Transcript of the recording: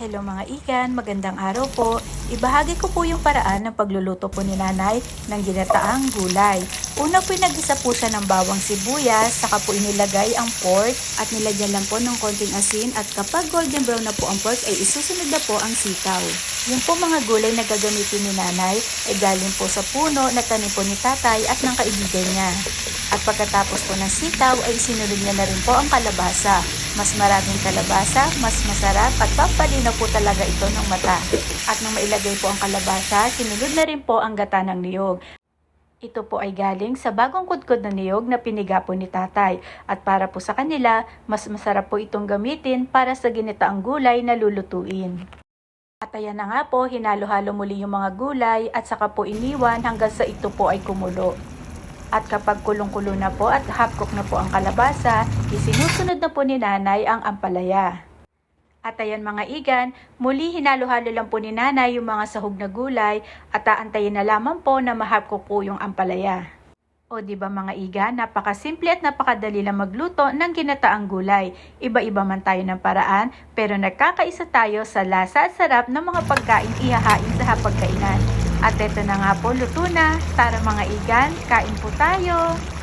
Hello mga ikan, magandang araw po. Ibahagi ko po yung paraan ng pagluluto po ni nanay ng ginataang gulay. Una po nagisa po siya ng bawang sibuyas, saka po inilagay ang pork at nilagyan lang po ng konting asin at kapag golden brown na po ang pork ay isusunod na po ang sitaw. Yung po mga gulay na gagamitin ni nanay ay galing po sa puno na tanim po ni tatay at ng kaibigan niya. At pagkatapos po ng sitaw ay sinunod niya na rin po ang kalabasa. Mas maraming kalabasa, mas masarap at papalinaw po talaga ito ng mata. At nang mailagay po ang kalabasa, sinunod na rin po ang gata ng niyog. Ito po ay galing sa bagong kudkod na niyog na piniga po ni tatay. At para po sa kanila, mas masarap po itong gamitin para sa ginitaang gulay na lulutuin. At ayan na nga po, hinalo-halo muli yung mga gulay at saka po iniwan hanggang sa ito po ay kumulo. At kapag kulong-kulo na po at half cook na po ang kalabasa, isinusunod na po ni nanay ang ampalaya. At ayan mga igan, muli hinalo-halo lang po ni nanay yung mga sahog na gulay at aantayin na lamang po na mahap cook po yung ampalaya. O di ba mga igan, napakasimple at napakadali lang magluto ng ginataang gulay. Iba-iba man tayo ng paraan, pero nagkakaisa tayo sa lasa at sarap ng mga pagkain ihahain sa hapagkainan. At eto na nga po, luto na. Tara mga igan, kain po tayo!